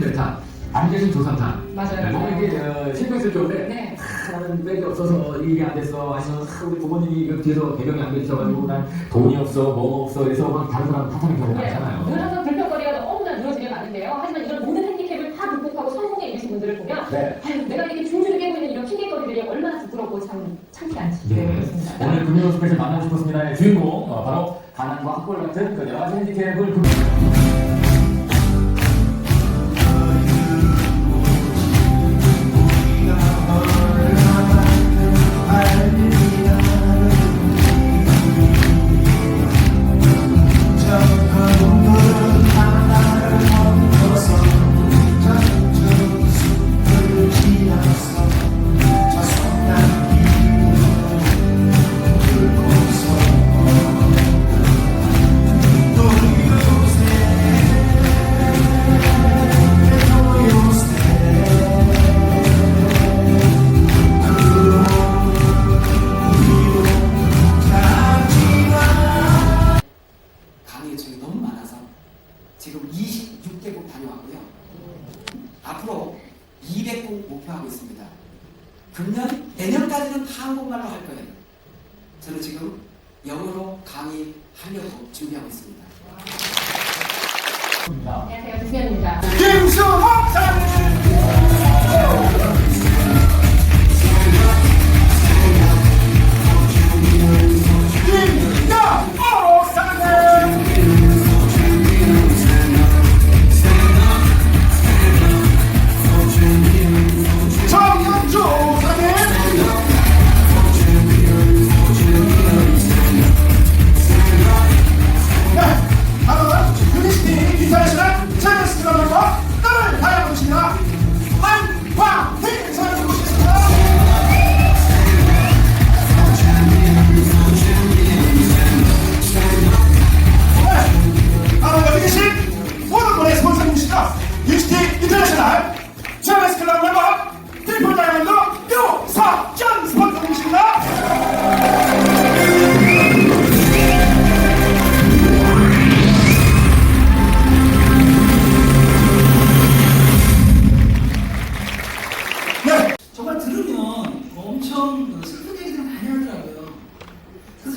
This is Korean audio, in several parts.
세상 안 계신 조삼상 맞아요. 뭔가 이렇게 어, 신경 쓸 경우에 네. 아, 나는 백이 없어서 일이 안 됐어 아니면 아, 우리 부모님이 그 뒤에서 배경이 안 계셔가지고 난 돈이 없어 뭐가 없어 그래서 막 다른 사람 탓하는 경우가 네. 늘 많잖아요 항상 불평거리가 너무나 늘어지게 많은데요. 하지만 이런 모든 핸디캡을 다 극복하고 성공해 이루신 분들을 보면 네. 아유, 내가 이렇게 중주를 깨고 있는 이런 핑계거리들이 얼마나 부끄럽고 참 창피한지 예. 그렇습니다. 오늘 금요일 스페셜 만나고 싶었습니다의 주인공 어, 바로 가난과 학벌 같은 그 여러 가지 핸디캡을 지금 26개국 다녀왔고요. 앞으로 200곡 목표하고 있습니다. 금년 내년까지는 다 한국말로 할 거예요. 저는 지금 영어로 강의하려고 준비하고 있습니다. 안녕하세요. 주수연입니다. 김수홍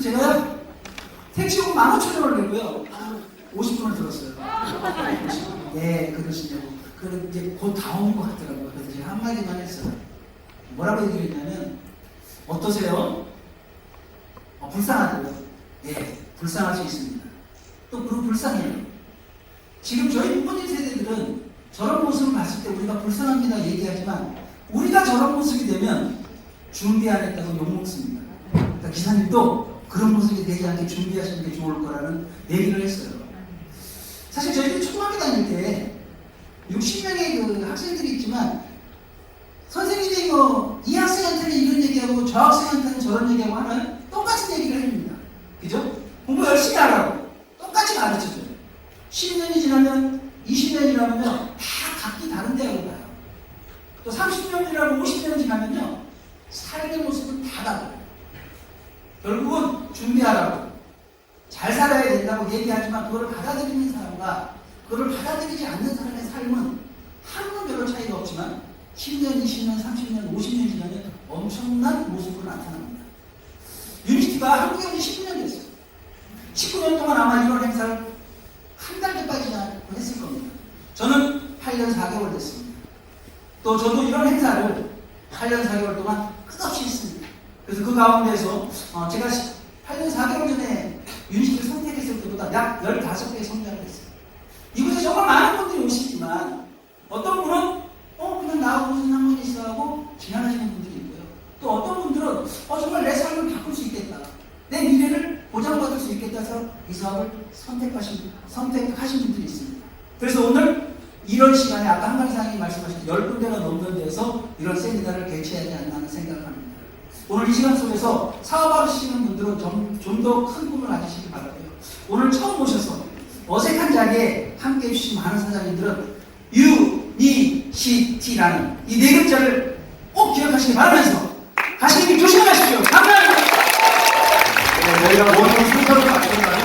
제가 택시요금 15,000원을 내고요. 50분을 들었어요. 네, 그러시냐고. 그럼 이제 곧 다 온 것 같더라고요. 그래서 제가 한마디만 했어요. 뭐라고 얘기를 했냐면, 어떠세요? 어, 불쌍하다고요? 네, 불쌍할 수 있습니다. 또 그리고 불쌍해요. 지금 저희 부모님 세대들은 저런 모습을 봤을 때 우리가 불쌍합니다 얘기하지만 우리가 저런 모습이 되면 준비 안 했다고 욕먹습니다. 그러니까 기사님도 그런 모습이 되지 않게 준비하시는 게 좋을 거라는 얘기를 했어요. 사실 저희들이 초등학교 다닐 때 60명의 그 학생들이 있지만 선생님이 뭐 이 학생한테는 이런 얘기하고 저 학생한테는 저런 얘기하고 하나요? 똑같은 얘기를 해줍니다. 그죠? 공부 열심히 하라고 똑같이 가르쳐줘요. 10년이 지나면 20년이 지나면요 다 각기 다른 대학을 가요. 또 30년 지나고 50년 지나면요 삶의 모습은 다 달라요. 결국은 준비하라고 잘 살아야 된다고 얘기하지만 그걸 받아들이는 사람과 그걸 받아들이지 않는 사람의 삶은 하루는 별로 차이가 없지만 10년, 20년, 30년, 50년 지나면 엄청난 모습으로 나타납니다. 유니티가 한국에 온 지 19년 됐어요. 19년 동안 아마 이런 행사를 한달 전까지나 했을 겁니다. 저는 8년 4개월 됐습니다. 또 저도 이런 행사를 8년 4개월 동안 끝없이 했습니다. 그래서 그 가운데서 어, 제가 8년 4개월 전에 유니티를 선택했을 때보다 약 15배 성장을 했어요. 이곳에 정말 많은 분들이 오시지만 어떤 분은 어 그냥 나하고 무슨 상관이 있어 하고 지나가시는 분들이 있고요. 또 어떤 분들은 어 정말 내 삶을 바꿀 수 있겠다. 내 미래를 보장받을 수 있겠다 해서 이 사업을 선택하신, 선택하신 분들이 있습니다. 그래서 오늘 이런 시간에 아까 한강사장님 말씀하신 10군데가 넘는 데서 이런 세미나를 개최하지 않나 하는 생각을 합니다. 오늘 이 시간 속에서 사업하시는 분들은 좀 더큰 꿈을 가지시기 바라고요. 오늘 처음 오셔서 어색한 자리에 함께 해주신 많은 사장님들은 UNICT라는 이 네 글자를 꼭 기억하시기 바라면서 가시는 길 조심하십시오. 감사합니다. 네, 저희가 모든 순서를 맞췄나요?